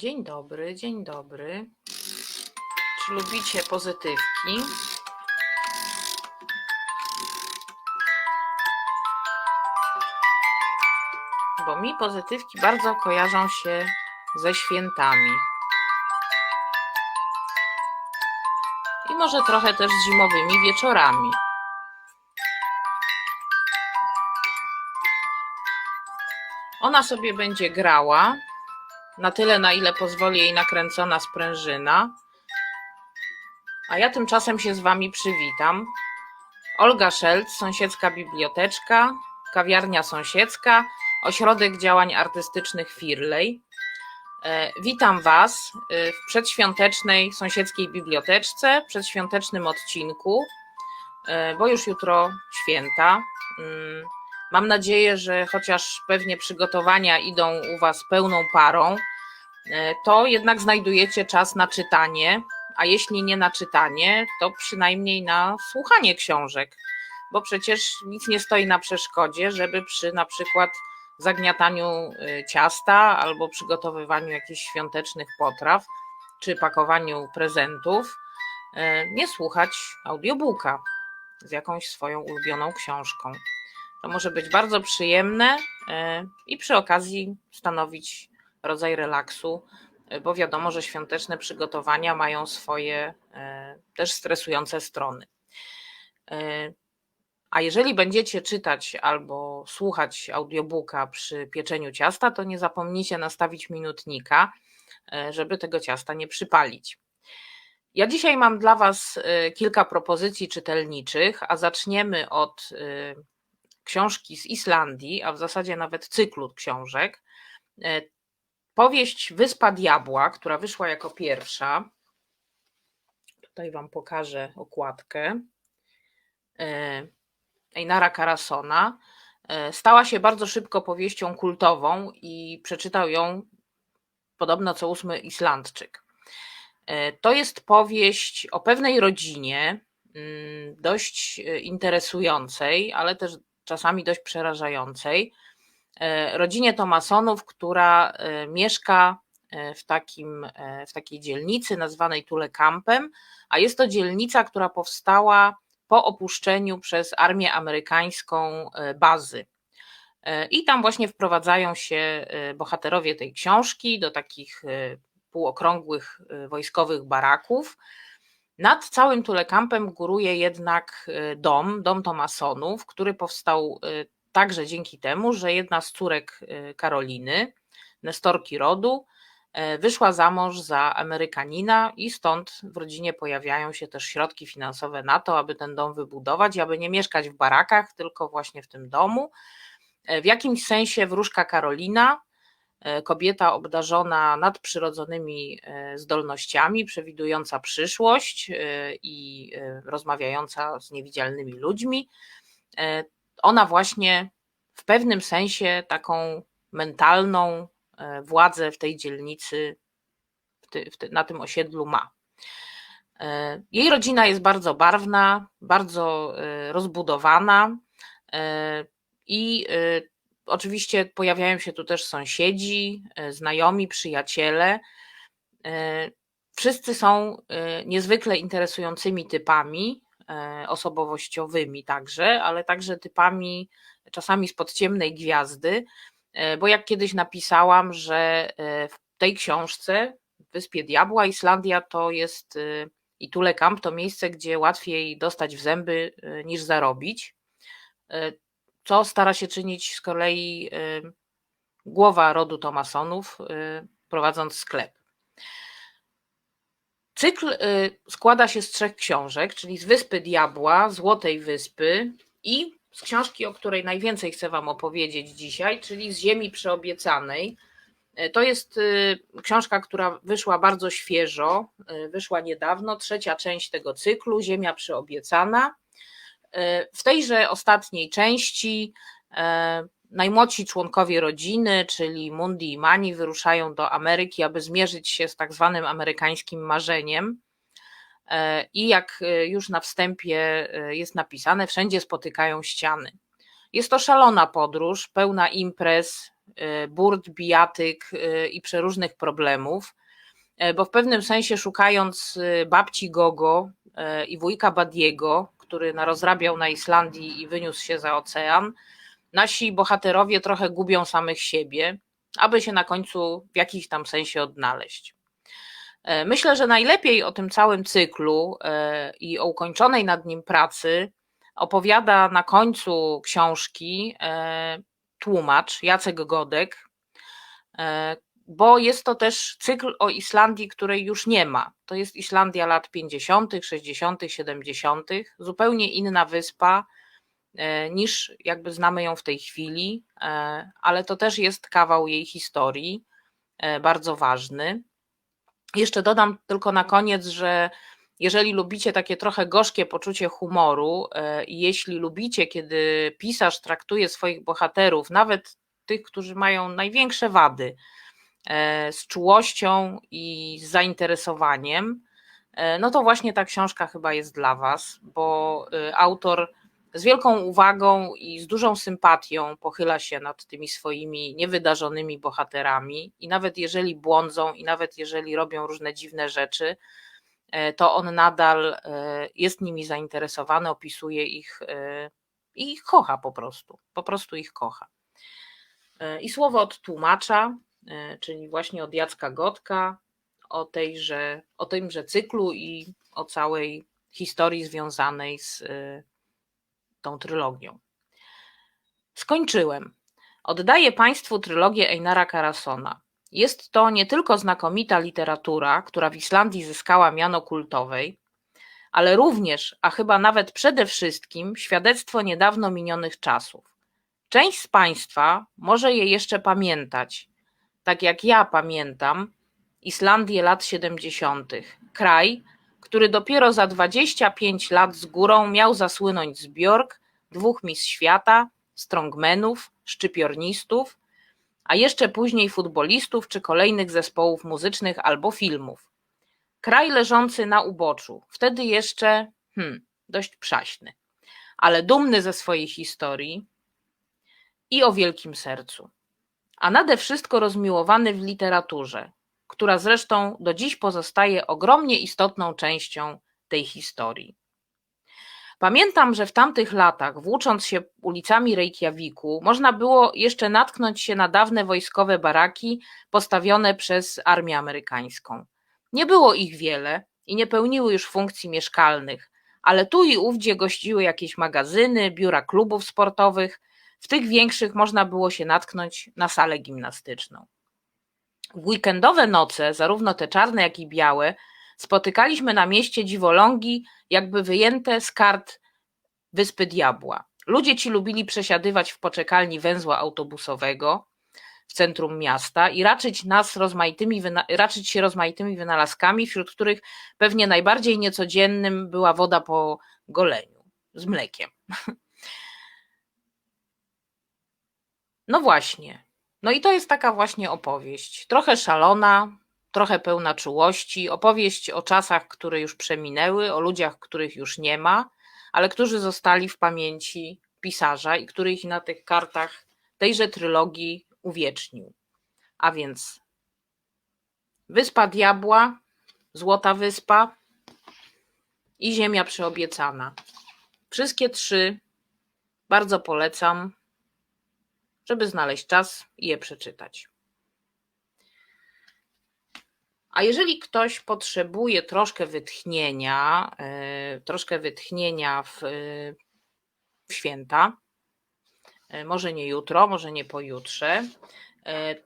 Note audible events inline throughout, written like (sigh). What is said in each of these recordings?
Dzień dobry, dzień dobry. Czy lubicie pozytywki? Bo mi pozytywki bardzo kojarzą się ze świętami. I może trochę też z zimowymi wieczorami. Ona sobie będzie grała na tyle, na ile pozwoli jej nakręcona sprężyna. A ja tymczasem się z Wami przywitam. Olga Szelc, sąsiedzka biblioteczka, kawiarnia sąsiedzka, ośrodek działań artystycznych Firlej. E, Witam Was e, w przedświątecznej sąsiedzkiej biblioteczce, przedświątecznym odcinku, e, bo już jutro święta. Mm, Mam nadzieję, że chociaż pewnie przygotowania idą u Was pełną parą, to jednak znajdujecie czas na czytanie, a jeśli nie na czytanie, to przynajmniej na słuchanie książek, bo przecież nic nie stoi na przeszkodzie, żeby przy na przykład zagniataniu e, ciasta albo przygotowywaniu jakichś świątecznych potraw czy pakowaniu prezentów e, nie słuchać audiobooka z jakąś swoją ulubioną książką. To może być bardzo przyjemne e, i przy okazji stanowić rodzaj relaksu, e, bo wiadomo, że świąteczne przygotowania mają swoje e, też stresujące strony. A jeżeli będziecie czytać albo słuchać audiobooka przy pieczeniu ciasta, to nie zapomnijcie nastawić minutnika, żeby tego ciasta nie przypalić. Ja dzisiaj mam dla Was kilka propozycji czytelniczych, a zaczniemy od książki z Islandii, a w zasadzie nawet cyklu książek. E, powieść Wyspa Diabła, która wyszła jako pierwsza. Tutaj Wam pokażę okładkę. E, Einara Karasona. E, stała się bardzo szybko powieścią kultową i przeczytał ją podobno co ósmy Islandczyk. To jest powieść o pewnej rodzinie, mm, dość interesującej, ale też czasami dość przerażającej, e, rodzinie Tomasonów, która e, mieszka e, w, takim, w takiej dzielnicy nazwanej Tulekampem, a jest to dzielnica, która powstała po opuszczeniu przez armię amerykańską bazy. I tam właśnie wprowadzają się bohaterowie tej książki do takich półokrągłych wojskowych baraków. Nad całym Tulekampem góruje jednak dom, dom Tomasonów, który powstał także dzięki temu, że jedna z córek y, Karoliny, Nestorki rodu, wyszła za mąż za Amerykanina i stąd w rodzinie pojawiają się też środki finansowe na to, aby ten dom wybudować, aby nie mieszkać w barakach, tylko właśnie w tym domu. W jakimś sensie wróżka Karolina E, kobieta obdarzona nadprzyrodzonymi e, zdolnościami, przewidująca przyszłość e, i rozmawiająca z niewidzialnymi ludźmi. Ona właśnie w pewnym sensie taką mentalną władzę w tej dzielnicy, na tym osiedlu ma. Jej rodzina jest bardzo barwna, bardzo rozbudowana i Oczywiście pojawiają się tu też sąsiedzi, e, znajomi, przyjaciele. E, wszyscy są e, niezwykle interesującymi typami osobowościowymi także, ale także typami czasami spod ciemnej gwiazdy, bo jak kiedyś napisałam, że w tej książce Wyspie Diabła Islandia to jest i Tule Camp to miejsce, gdzie łatwiej dostać w zęby niż zarobić co stara się czynić z kolei głowa rodu Tomasonów, prowadząc sklep. Cykl y, składa się z trzech książek, czyli z Wyspy Diabła, Złotej Wyspy i z książki, o której najwięcej chcę Wam opowiedzieć dzisiaj, czyli z Ziemi Przeobiecanej. To jest książka, która wyszła bardzo świeżo, wyszła niedawno, trzecia część tego cyklu, Ziemia Przeobiecana. W tejże ostatniej części najmłodsi członkowie rodziny, czyli Mundi i Mani, wyruszają do Ameryki, aby zmierzyć się z tak zwanym amerykańskim marzeniem. E, I jak już na wstępie jest napisane, wszędzie spotykają ściany. Jest to szalona podróż, pełna imprez, burt, bijatyk i przeróżnych problemów, bo w pewnym sensie szukając babci Gogo i wujka Badiego, który narozrabiał na Islandii i wyniósł się za ocean, nasi bohaterowie trochę gubią samych siebie, aby się na końcu w jakiś tam sensie odnaleźć. E, myślę, że najlepiej o tym całym cyklu e, i o ukończonej nad nim pracy opowiada na końcu książki e, tłumacz Jacek Godek, bo jest to też cykl o Islandii, której już nie ma. To jest Islandia lat 50., 60., 70., zupełnie inna wyspa niż jakby znamy ją w tej chwili, ale to też jest kawał jej historii, bardzo ważny. Jeszcze dodam tylko na koniec, że jeżeli lubicie takie trochę gorzkie poczucie humoru e, jeśli lubicie, kiedy pisarz traktuje swoich bohaterów, nawet tych, którzy mają największe wady, e, z czułością i z zainteresowaniem, e, no to właśnie ta książka chyba jest dla Was, bo autor z wielką uwagą i z dużą sympatią pochyla się nad tymi swoimi niewydarzonymi bohaterami i nawet jeżeli błądzą i nawet jeżeli robią różne dziwne rzeczy, e, to on nadal e, jest nimi zainteresowany, opisuje ich e, i ich kocha po prostu. Po prostu ich kocha. I słowo od tłumacza, czyli właśnie od Jacka Gotka, o, tejże, o tymże cyklu i o całej historii związanej z tą trylogią. Skończyłem. Oddaję Państwu trylogię Einara Karasona. Jest to nie tylko znakomita literatura, która w Islandii zyskała miano kultowej, ale również, a chyba nawet przede wszystkim, świadectwo niedawno minionych czasów. Część z Państwa może je jeszcze pamiętać, tak jak ja pamiętam Islandię lat 70., kraj, który dopiero za 25 lat z górą miał zasłynąć z Bjork, dwóch mis świata, strongmenów, szczypiornistów, a jeszcze później futbolistów czy kolejnych zespołów muzycznych albo filmów. Kraj leżący na uboczu, wtedy jeszcze hmm, dość przaśny, ale dumny ze swojej historii i o wielkim sercu. A nade wszystko rozmiłowany w literaturze, która zresztą do dziś pozostaje ogromnie istotną częścią tej historii. Pamiętam, że w tamtych latach, włócząc się ulicami Reykjaviku, można było jeszcze natknąć się na dawne wojskowe baraki postawione przez armię amerykańską. Nie było ich wiele i nie pełniły już funkcji mieszkalnych, ale tu i ówdzie gościły jakieś magazyny, biura klubów sportowych. W tych większych można było się natknąć na salę gimnastyczną. W weekendowe noce, zarówno te czarne, jak i białe, spotykaliśmy na mieście dziwolągi, jakby wyjęte z kart Wyspy Diabła. Ludzie ci lubili przesiadywać w poczekalni węzła autobusowego w centrum miasta i raczyć, nas rozmaitymi, raczyć się rozmaitymi wynalazkami, wśród których pewnie najbardziej niecodziennym była woda po goleniu z mlekiem. (laughs) No właśnie, no i to jest taka właśnie opowieść, trochę szalona, trochę pełna czułości, opowieść o czasach, które już przeminęły, o ludziach, których już nie ma, ale którzy zostali w pamięci pisarza i których na tych kartach tejże trylogii uwiecznił. A więc Wyspa Diabła, Złota Wyspa i Ziemia Przyobiecana. Wszystkie trzy bardzo polecam żeby znaleźć czas i je przeczytać. A jeżeli ktoś potrzebuje troszkę wytchnienia, e, troszkę wytchnienia w, w święta, e, może nie jutro, może nie pojutrze,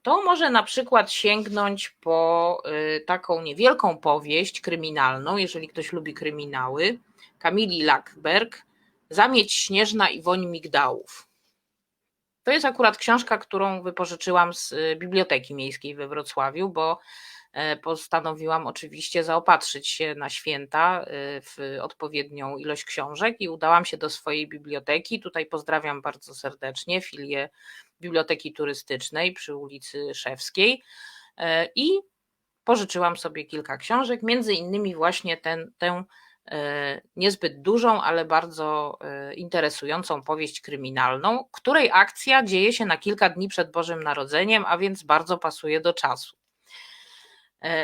to może na przykład sięgnąć po taką niewielką powieść kryminalną, jeżeli ktoś lubi kryminały, Kamili Lackberg, Zamieć śnieżna i woń migdałów. To jest akurat książka, którą wypożyczyłam z y, Biblioteki Miejskiej we Wrocławiu, bo e, postanowiłam oczywiście zaopatrzyć się na święta y, w odpowiednią ilość książek i udałam się do swojej biblioteki. Tutaj pozdrawiam bardzo serdecznie filię Biblioteki Turystycznej przy ulicy Szewskiej e, i pożyczyłam sobie kilka książek, między innymi właśnie ten, tę niezbyt dużą, ale bardzo interesującą powieść kryminalną, której akcja dzieje się na kilka dni przed Bożym Narodzeniem, a więc bardzo pasuje do czasu.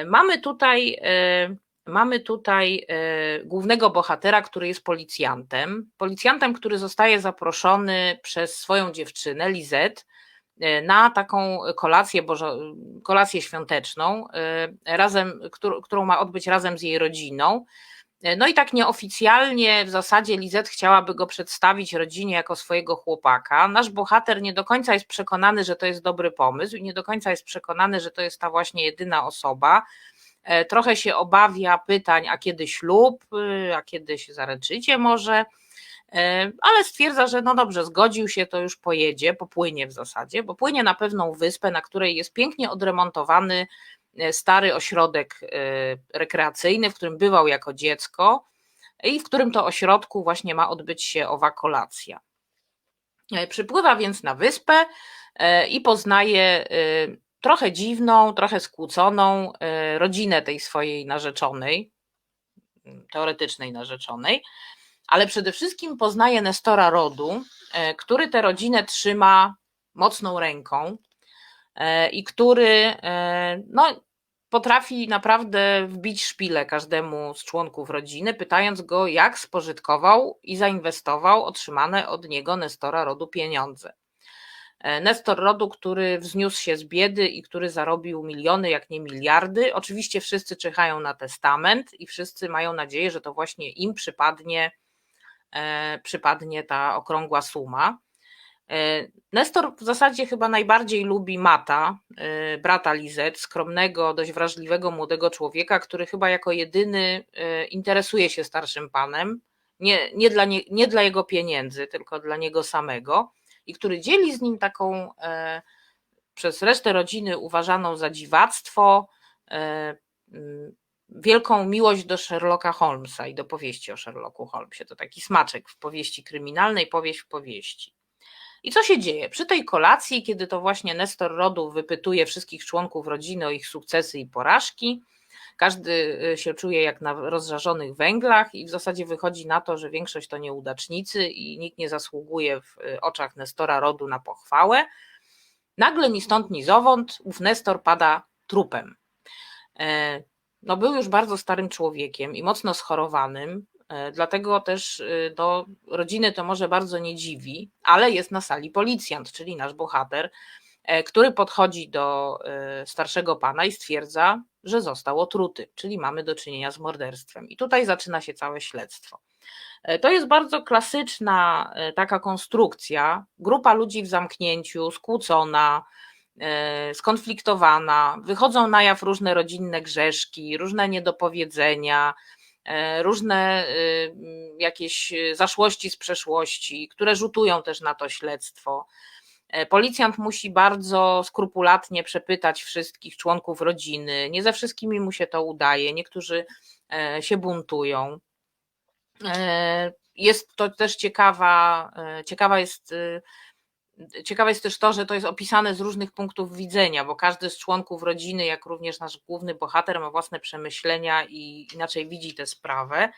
Mamy tutaj Mamy tutaj e, głównego bohatera, który jest policjantem. Policjantem, który zostaje zaproszony przez swoją dziewczynę, Lizette, e, na taką kolację, bożo, kolację świąteczną, e, razem, którą ma odbyć razem z jej rodziną. No i tak nieoficjalnie w zasadzie Lizet chciałaby go przedstawić rodzinie jako swojego chłopaka. Nasz bohater nie do końca jest przekonany, że to jest dobry pomysł i nie do końca jest przekonany, że to jest ta właśnie jedyna osoba. E, trochę się obawia pytań, a kiedy ślub, y, a kiedy się zaręczycie może, e, ale stwierdza, że no dobrze, zgodził się, to już pojedzie, popłynie w zasadzie, bo płynie na pewną wyspę, na której jest pięknie odremontowany e, stary ośrodek rekreacyjny, w którym bywał jako dziecko i w którym to ośrodku właśnie ma odbyć się owa kolacja. Przypływa więc na wyspę i poznaje trochę dziwną, trochę skłóconą e, rodzinę tej swojej narzeczonej, teoretycznej narzeczonej, ale przede wszystkim poznaje Nestora rodu, e, który tę rodzinę trzyma mocną ręką e, i który no, potrafi naprawdę wbić szpilę każdemu z członków rodziny, pytając go, jak spożytkował i zainwestował otrzymane od niego Nestora rodu pieniądze. E, Nestor rodu, który wzniósł się z biedy i który zarobił miliony, jak nie miliardy. Oczywiście wszyscy czekają na testament i wszyscy mają nadzieję, że to właśnie im przypadnie, e, przypadnie ta okrągła suma. E, Nestor w zasadzie chyba najbardziej lubi Mata, brata Lizet, skromnego, dość wrażliwego młodego człowieka, który chyba jako jedyny interesuje się starszym panem. Nie, nie, dla, nie, nie dla jego pieniędzy, tylko dla niego samego i który dzieli z nim taką e, przez resztę rodziny uważaną za dziwactwo, e, mm, wielką miłość do Sherlocka Holmesa i do powieści o Sherlocku Holmesie. To taki smaczek w powieści kryminalnej, powieść w powieści. I co się dzieje? Przy tej kolacji, kiedy to właśnie Nestor Rodu wypytuje wszystkich członków rodziny o ich sukcesy i porażki, każdy y, się czuje jak na rozżarzonych węglach i w zasadzie wychodzi na to, że większość to nieudacznicy i nikt nie zasługuje w y, oczach Nestora rodu na pochwałę. Nagle ni stąd, ni zowąd ów Nestor pada trupem. E, no był już bardzo starym człowiekiem i mocno schorowanym, dlatego też y, do rodziny to może bardzo nie dziwi, ale jest na sali policjant, czyli nasz bohater, e, który podchodzi do starszego pana i stwierdza, że został otruty, czyli mamy do czynienia z morderstwem. I tutaj zaczyna się całe śledztwo. E, to jest bardzo klasyczna e, taka konstrukcja. Grupa ludzi w zamknięciu, skłócona, e, skonfliktowana, wychodzą na jaw różne rodzinne grzeszki, różne niedopowiedzenia, różne jakieś zaszłości z przeszłości, które rzutują też na to śledztwo. E, policjant musi bardzo skrupulatnie przepytać wszystkich członków rodziny. Nie ze wszystkimi mu się to udaje, niektórzy e, się buntują. E, jest to też ciekawa, ciekawa jest. Ciekawe jest też to, że to jest opisane z różnych punktów widzenia, bo każdy z członków rodziny, jak również nasz główny bohater, ma własne przemyślenia i inaczej widzi tę sprawę.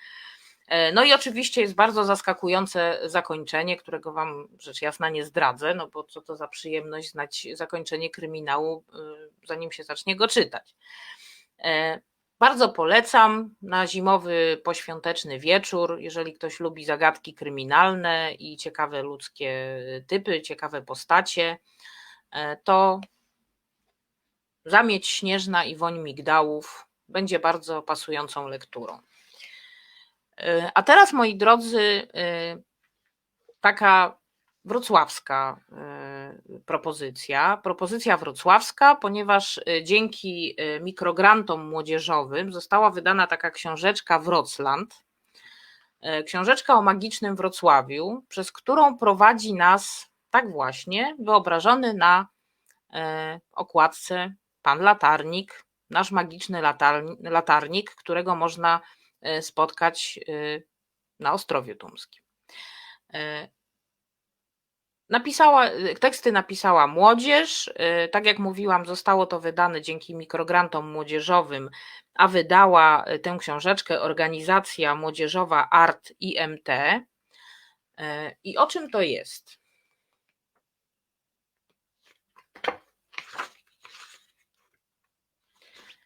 E, no i oczywiście jest bardzo zaskakujące zakończenie, którego Wam rzecz jasna nie zdradzę, no bo co to za przyjemność znać zakończenie kryminału, e, zanim się zacznie go czytać. E, bardzo polecam na zimowy poświąteczny wieczór, jeżeli ktoś lubi zagadki kryminalne i ciekawe ludzkie typy, ciekawe postacie, to Zamieć śnieżna i woń migdałów będzie bardzo pasującą lekturą. A teraz, moi drodzy, y, taka wrocławska y, propozycja. Propozycja wrocławska, ponieważ y, dzięki mikrograntom młodzieżowym została wydana taka książeczka Wrocland. Książeczka o magicznym Wrocławiu, przez którą prowadzi nas tak właśnie wyobrażony na okładce pan latarnik, nasz magiczny latarnik, którego można spotkać na Ostrowiu Tumskim. Napisała, teksty napisała młodzież. Y, tak jak mówiłam, zostało to wydane dzięki mikrograntom młodzieżowym, a wydała y, tę książeczkę organizacja młodzieżowa Art IMT. Y, I o czym to jest?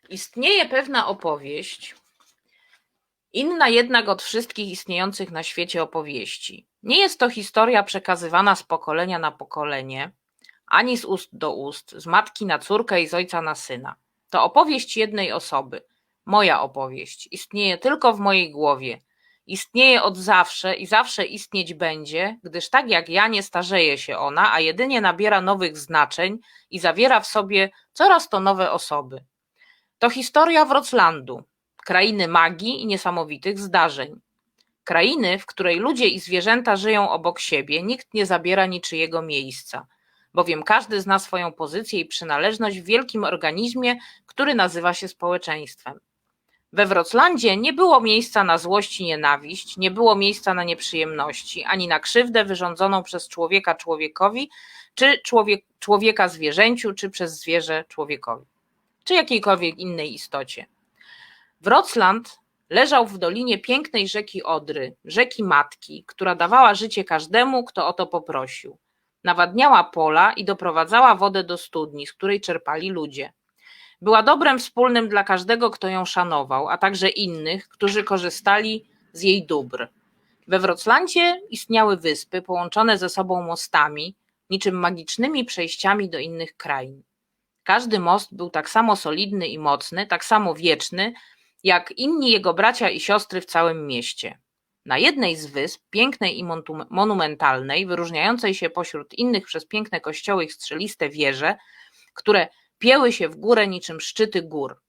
Istnieje pewna opowieść, inna jednak od wszystkich istniejących na świecie opowieści. Nie jest to historia przekazywana z pokolenia na pokolenie, ani z ust do ust, z matki na córkę i z ojca na syna. To opowieść jednej osoby, moja opowieść. Istnieje tylko w mojej głowie. Istnieje od zawsze i zawsze istnieć będzie, gdyż tak jak ja nie starzeje się ona, a jedynie nabiera nowych znaczeń i zawiera w sobie coraz to nowe osoby. To historia Wroclandu, krainy magii i niesamowitych zdarzeń. Krainy, w której ludzie i zwierzęta żyją obok siebie, nikt nie zabiera niczyjego miejsca, bowiem każdy zna swoją pozycję i przynależność w wielkim organizmie, który nazywa się społeczeństwem. We Wroclandzie nie było miejsca na złość i nienawiść, nie było miejsca na nieprzyjemności, ani na krzywdę wyrządzoną przez człowieka człowiekowi, czy człowiek, człowieka zwierzęciu, czy przez zwierzę człowiekowi, czy jakiejkolwiek innej istocie. Wrocland leżał w dolinie pięknej rzeki Odry, rzeki Matki, która dawała życie każdemu, kto o to poprosił. Nawadniała pola i doprowadzała wodę do studni, z której czerpali ludzie. Była dobrem wspólnym dla każdego, kto ją szanował, a także innych, którzy korzystali z jej dóbr. We Wroclandzie istniały wyspy połączone ze sobą mostami, niczym magicznymi przejściami do innych krain. Każdy most był tak samo solidny i mocny, tak samo wieczny, jak inni jego bracia i siostry w całym mieście. Na jednej z wysp, pięknej i monumentalnej, wyróżniającej się pośród innych przez piękne kościoły i strzeliste wieże, które pieły się w górę niczym szczyty gór.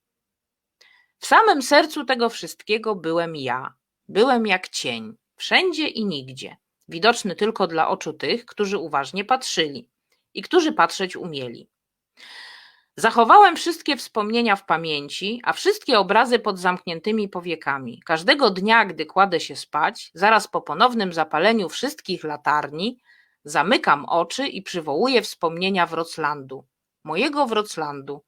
W samym sercu tego wszystkiego byłem ja. Byłem jak cień, wszędzie i nigdzie, widoczny tylko dla oczu tych, którzy uważnie patrzyli i którzy patrzeć umieli. Zachowałem wszystkie wspomnienia w pamięci, a wszystkie obrazy pod zamkniętymi powiekami. Każdego dnia, gdy kładę się spać, zaraz po ponownym zapaleniu wszystkich latarni, zamykam oczy i przywołuję wspomnienia Wroclandu, mojego Wroclandu,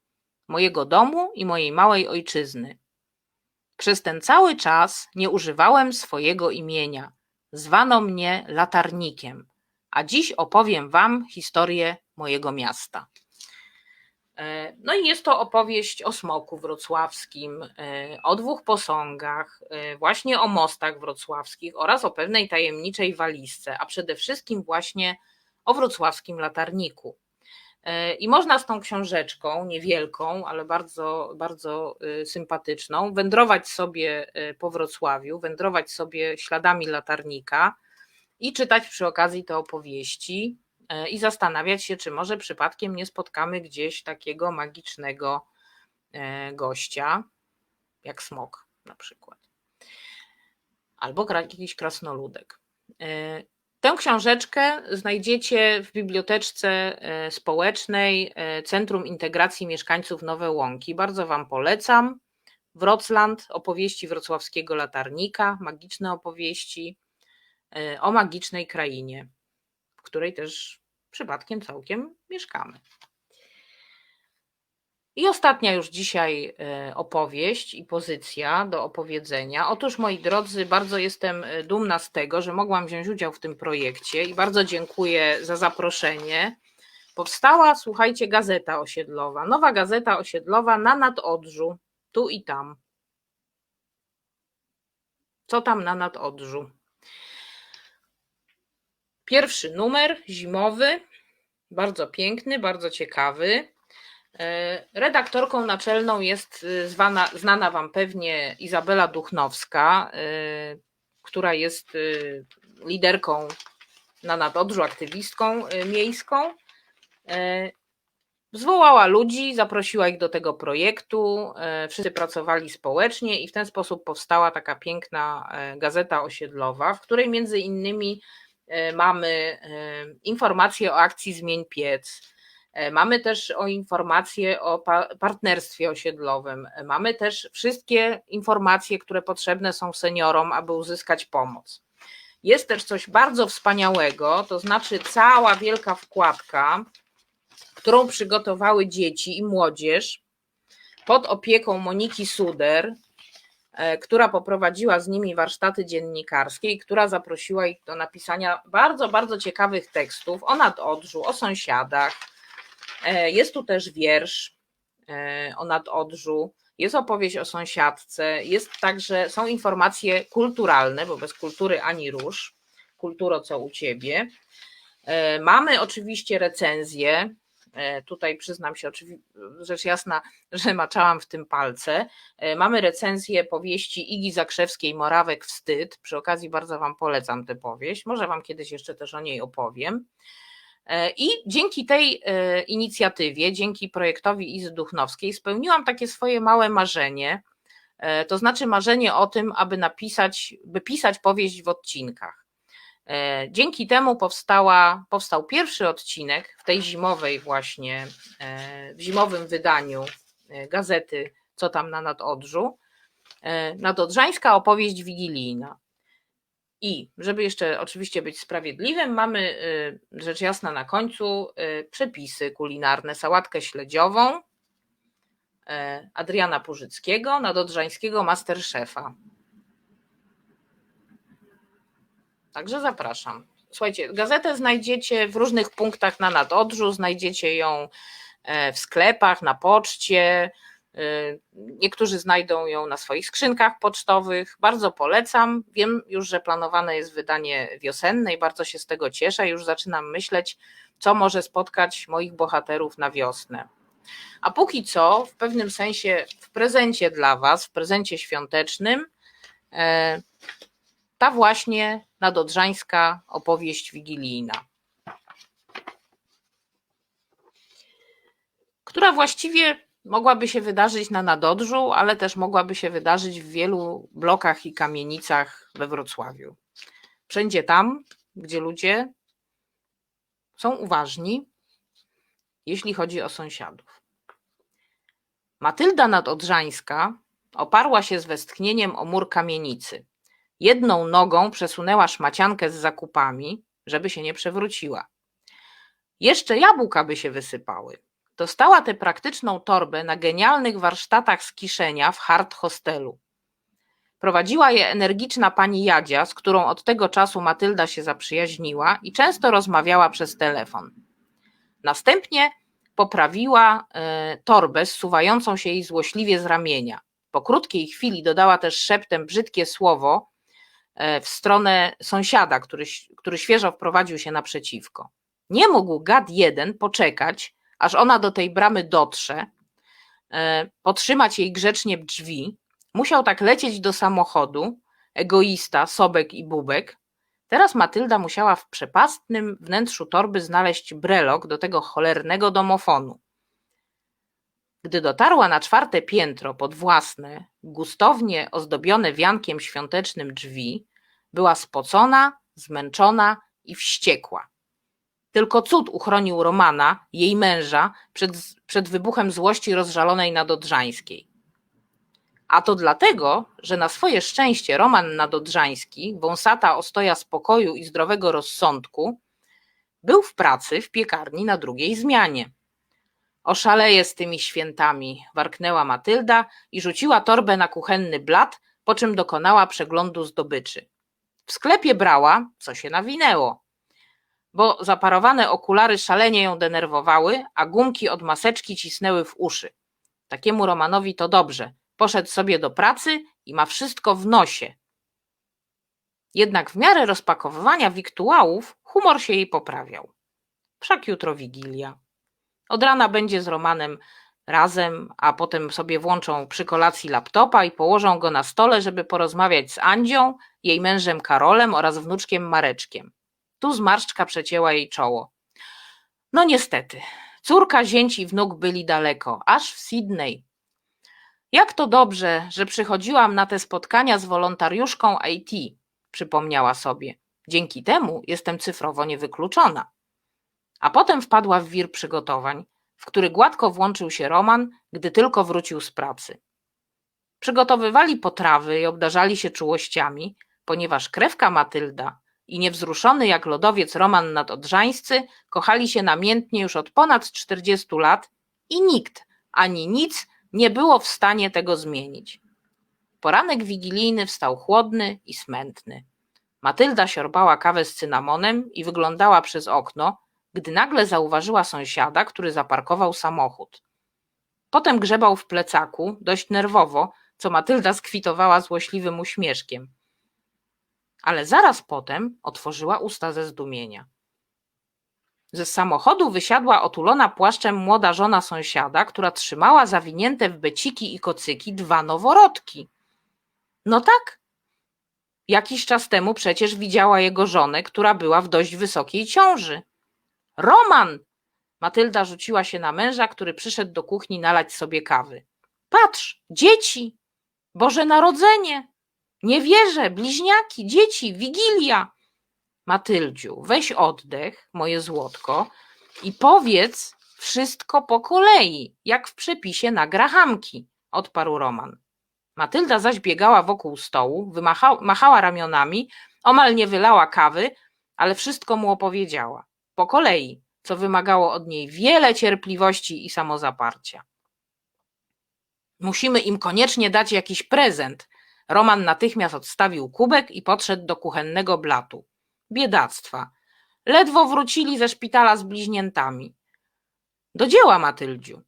mojego domu i mojej małej ojczyzny. Przez ten cały czas nie używałem swojego imienia. Zwano mnie latarnikiem, a dziś opowiem Wam historię mojego miasta. E, no i jest to opowieść o smoku wrocławskim, e, o dwóch posągach, e, właśnie o mostach wrocławskich oraz o pewnej tajemniczej walizce, a przede wszystkim właśnie o wrocławskim latarniku. I można z tą książeczką, niewielką, ale bardzo, bardzo sympatyczną, wędrować sobie po Wrocławiu, wędrować sobie śladami latarnika i czytać przy okazji te opowieści, i zastanawiać się, czy może przypadkiem nie spotkamy gdzieś takiego magicznego e, gościa, jak smok na przykład, albo jakiś krasnoludek. E, tę książeczkę znajdziecie w biblioteczce społecznej Centrum Integracji Mieszkańców Nowe Łąki. Bardzo Wam polecam. Wrocland, opowieści wrocławskiego latarnika, magiczne opowieści o magicznej krainie, w której też przypadkiem całkiem mieszkamy. I ostatnia już dzisiaj e, opowieść i pozycja do opowiedzenia. Otóż, moi drodzy, bardzo jestem e, dumna z tego, że mogłam wziąć udział w tym projekcie i bardzo dziękuję za zaproszenie. Powstała, słuchajcie, gazeta osiedlowa, nowa gazeta osiedlowa na nadodrzu, tu i tam. Co tam na nadodrzu? Pierwszy numer zimowy, bardzo piękny, bardzo ciekawy. E, redaktorką naczelną jest e, zwana, znana Wam pewnie Izabela Duchnowska, e, która jest liderką na Nadodrzu, aktywistką miejską. Zwołała ludzi, zaprosiła ich do tego projektu, wszyscy pracowali społecznie i w ten sposób powstała taka piękna gazeta osiedlowa, w której między innymi mamy e, informacje o akcji Zmień Piec, e, mamy też o informacje o partnerstwie osiedlowym, mamy też wszystkie informacje, które potrzebne są seniorom, aby uzyskać pomoc. Jest też coś bardzo wspaniałego, to znaczy cała wielka wkładka, którą przygotowały dzieci i młodzież pod opieką Moniki Suder, e, która poprowadziła z nimi warsztaty dziennikarskie i która zaprosiła ich do napisania bardzo, bardzo ciekawych tekstów o nadodrzu, o sąsiadach. E, jest tu też wiersz e, o nadodrzu, jest opowieść o sąsiadce, jest także, są informacje kulturalne, bo bez kultury ani rusz. Kulturo, co u ciebie. Mamy oczywiście recenzje E, tutaj przyznam się, rzecz jasna, (laughs) że maczałam w tym palce. E, mamy recenzję powieści Igi Zakrzewskiej Morawek Wstyd. Przy okazji bardzo Wam polecam tę powieść. Może Wam kiedyś jeszcze też o niej opowiem. E, I dzięki tej inicjatywie, dzięki projektowi Izy Duchnowskiej, spełniłam takie swoje małe marzenie. To znaczy marzenie o tym, aby napisać, by pisać powieść w odcinkach. E, dzięki temu powstała, powstał pierwszy odcinek w tej zimowej właśnie, e, w zimowym wydaniu e, gazety Co tam na Nadodrzu, nadodrzańska opowieść wigilijna. I żeby jeszcze oczywiście być sprawiedliwym, mamy rzecz jasna na końcu przepisy kulinarne, sałatkę śledziową Adriana Purzyckiego, nadodrzańskiego masterchefa. Także zapraszam. Słuchajcie, gazetę znajdziecie w różnych punktach na Nadodrzu, znajdziecie ją e, w sklepach, na poczcie. E, niektórzy znajdą ją na swoich skrzynkach pocztowych. Bardzo polecam. Wiem już, że planowane jest wydanie wiosenne i bardzo się z tego cieszę. Już zaczynam myśleć, co może spotkać moich bohaterów na wiosnę. A póki co, w pewnym sensie, w prezencie dla Was, w prezencie świątecznym, e, ta właśnie nadodrzańska opowieść wigilijna, która właściwie mogłaby się wydarzyć na Nadodrzu, ale też mogłaby się wydarzyć w wielu blokach i kamienicach we Wrocławiu. Wszędzie tam, gdzie ludzie są uważni, jeśli chodzi o sąsiadów. Matylda Nadodrzańska oparła się z westchnieniem o mur kamienicy. Jedną nogą przesunęła szmaciankę z zakupami, żeby się nie przewróciła. Jeszcze jabłka by się wysypały. Dostała tę praktyczną torbę na genialnych warsztatach z kiszenia w Hart Hostelu. Prowadziła je energiczna pani Jadzia, z którą od tego czasu Matylda się zaprzyjaźniła i często rozmawiała przez telefon. Następnie poprawiła y, torbę zsuwającą się jej złośliwie z ramienia. Po krótkiej chwili dodała też szeptem brzydkie słowo, w stronę sąsiada, który, który świeżo wprowadził się naprzeciwko. Nie mógł gad jeden poczekać, aż ona do tej bramy dotrze, e, potrzymać jej grzecznie drzwi. Musiał tak lecieć do samochodu, egoista, sobek i bubek. Teraz Matylda musiała w przepastnym wnętrzu torby znaleźć brelok do tego cholernego domofonu. Gdy dotarła na czwarte piętro pod własne, gustownie ozdobione wiankiem świątecznym drzwi, była spocona, zmęczona i wściekła. Tylko cud uchronił Romana, jej męża, przed, przed wybuchem złości rozżalonej nadodrzańskiej. A to dlatego, że na swoje szczęście Roman nadodrzański, wąsata ostoja spokoju i zdrowego rozsądku, był w pracy w piekarni na drugiej zmianie. Oszaleje z tymi świętami, warknęła Matylda i rzuciła torbę na kuchenny blat, po czym dokonała przeglądu zdobyczy. W sklepie brała, co się nawinęło, bo zaparowane okulary szalenie ją denerwowały, a gumki od maseczki cisnęły w uszy. Takiemu Romanowi to dobrze. Poszedł sobie do pracy i ma wszystko w nosie. Jednak w miarę rozpakowywania wiktuałów humor się jej poprawiał. Wszak jutro Wigilia. Od rana będzie z Romanem razem, a potem sobie włączą przy kolacji laptopa i położą go na stole, żeby porozmawiać z Andzią, jej mężem Karolem oraz wnuczkiem Mareczkiem. Tu zmarszczka przecięła jej czoło. No niestety, córka, zięć i wnuk byli daleko, aż w Sydney. Jak to dobrze, że przychodziłam na te spotkania z wolontariuszką IT, przypomniała sobie. Dzięki temu jestem cyfrowo niewykluczona. A potem wpadła w wir przygotowań, w który gładko włączył się Roman, gdy tylko wrócił z pracy. Przygotowywali potrawy i obdarzali się czułościami, ponieważ krewka Matylda i niewzruszony jak lodowiec Roman nadodrzańscy kochali się namiętnie już od ponad 40 lat i nikt ani nic nie było w stanie tego zmienić. Poranek wigilijny wstał chłodny i smętny. Matylda siorbała kawę z cynamonem i wyglądała przez okno, gdy nagle zauważyła sąsiada, który zaparkował samochód. Potem grzebał w plecaku, dość nerwowo, co Matylda skwitowała złośliwym uśmieszkiem. Ale zaraz potem otworzyła usta ze zdumienia. Ze samochodu wysiadła otulona płaszczem młoda żona sąsiada, która trzymała zawinięte w beciki i kocyki dwa noworodki. No tak. Jakiś czas temu przecież widziała jego żonę, która była w dość wysokiej ciąży. Roman! Matylda rzuciła się na męża, który przyszedł do kuchni nalać sobie kawy. Patrz, dzieci! Boże Narodzenie! Nie wierzę, bliźniaki, dzieci, wigilia! Matyldziu, weź oddech, moje złotko, i powiedz wszystko po kolei, jak w przepisie na grahamki, odparł Roman. Matylda zaś biegała wokół stołu, machała ramionami, omal nie wylała kawy, ale wszystko mu opowiedziała. Po kolei, co wymagało od niej wiele cierpliwości i samozaparcia. Musimy im koniecznie dać jakiś prezent. Roman natychmiast odstawił kubek i podszedł do kuchennego blatu. Biedactwa. Ledwo wrócili ze szpitala z bliźniętami. Do dzieła, Matyldziu.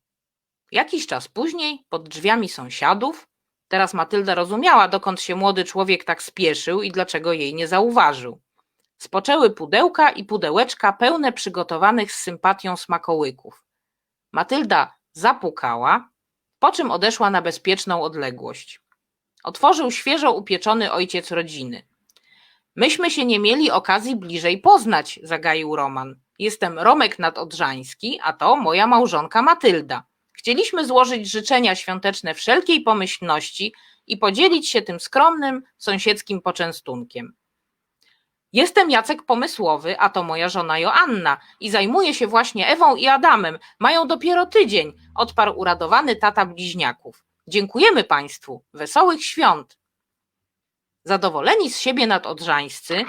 Jakiś czas później, pod drzwiami sąsiadów, teraz Matylda rozumiała, dokąd się młody człowiek tak spieszył i dlaczego jej nie zauważył. Spoczęły pudełka i pudełeczka pełne przygotowanych z sympatią smakołyków. Matylda zapukała, po czym odeszła na bezpieczną odległość. Otworzył świeżo upieczony ojciec rodziny. Myśmy się nie mieli okazji bliżej poznać, zagaił Roman. Jestem Romek Nadodrzański, a to moja małżonka Matylda. Chcieliśmy złożyć życzenia świąteczne wszelkiej pomyślności i podzielić się tym skromnym, sąsiedzkim poczęstunkiem. Jestem Jacek Pomysłowy, a to moja żona Joanna i zajmuję się właśnie Ewą i Adamem. Mają dopiero tydzień, odparł uradowany tata bliźniaków. Dziękujemy Państwu. Wesołych świąt. Zadowoleni z siebie nadodrzańscy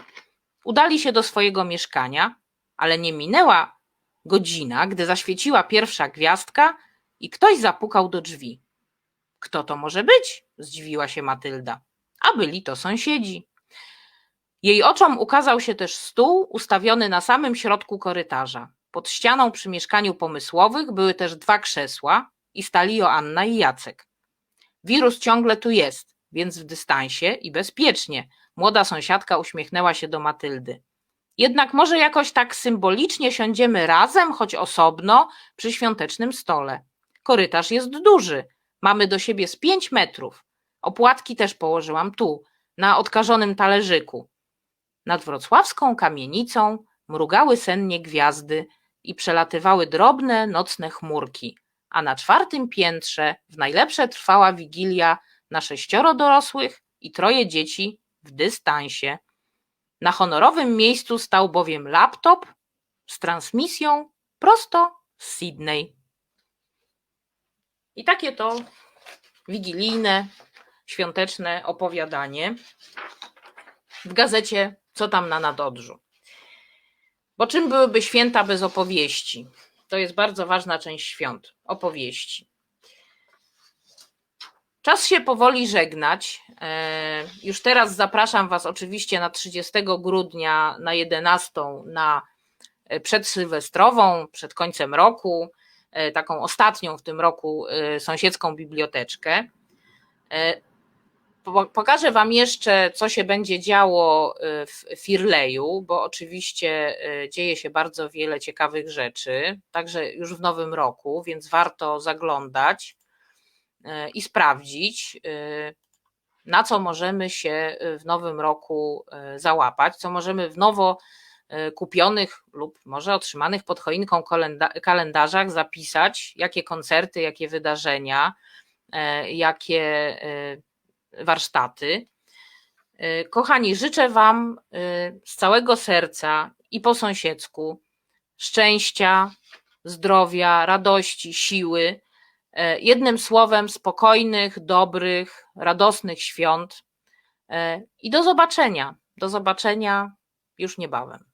udali się do swojego mieszkania, ale nie minęła godzina, gdy zaświeciła pierwsza gwiazdka i ktoś zapukał do drzwi. Kto to może być? zdziwiła się Matylda. A byli to sąsiedzi. Jej oczom ukazał się też stół ustawiony na samym środku korytarza. Pod ścianą przy mieszkaniu pomysłowych były też dwa krzesła i stali Joanna i Jacek. Wirus ciągle tu jest, więc w dystansie i bezpiecznie. Młoda sąsiadka uśmiechnęła się do Matyldy. Jednak może jakoś tak symbolicznie siądziemy razem, choć osobno, przy świątecznym stole. Korytarz jest duży, mamy do siebie z pięć metrów. Opłatki też położyłam tu, na odkażonym talerzyku. Nad wrocławską kamienicą mrugały sennie gwiazdy i przelatywały drobne, nocne chmurki, a na czwartym piętrze w najlepsze trwała wigilia na sześcioro dorosłych i troje dzieci w dystansie. Na honorowym miejscu stał bowiem laptop z transmisją prosto z Sydney. I takie to wigilijne, świąteczne opowiadanie w gazecie Co tam na nadodrzu. Bo czym byłyby święta bez opowieści? To jest bardzo ważna część świąt opowieści. Czas się powoli żegnać. E, już teraz zapraszam Was oczywiście na 30 grudnia na 11 na e, przedsylwestrową, przed końcem roku, e, taką ostatnią w tym roku sąsiedzką biblioteczkę. Pokażę Wam jeszcze, co się będzie działo w Firleju, bo oczywiście dzieje się bardzo wiele ciekawych rzeczy, także już w nowym roku, więc warto zaglądać i sprawdzić, y, na co możemy się y, w nowym roku y, załapać, co możemy w nowo kupionych lub może otrzymanych pod choinką kalendarzach zapisać, jakie koncerty, jakie wydarzenia, jakie warsztaty. Kochani, życzę Wam z całego serca i po sąsiedzku szczęścia, zdrowia, radości, siły E, jednym słowem, spokojnych, dobrych, radosnych świąt e, i do zobaczenia. Do zobaczenia już niebawem.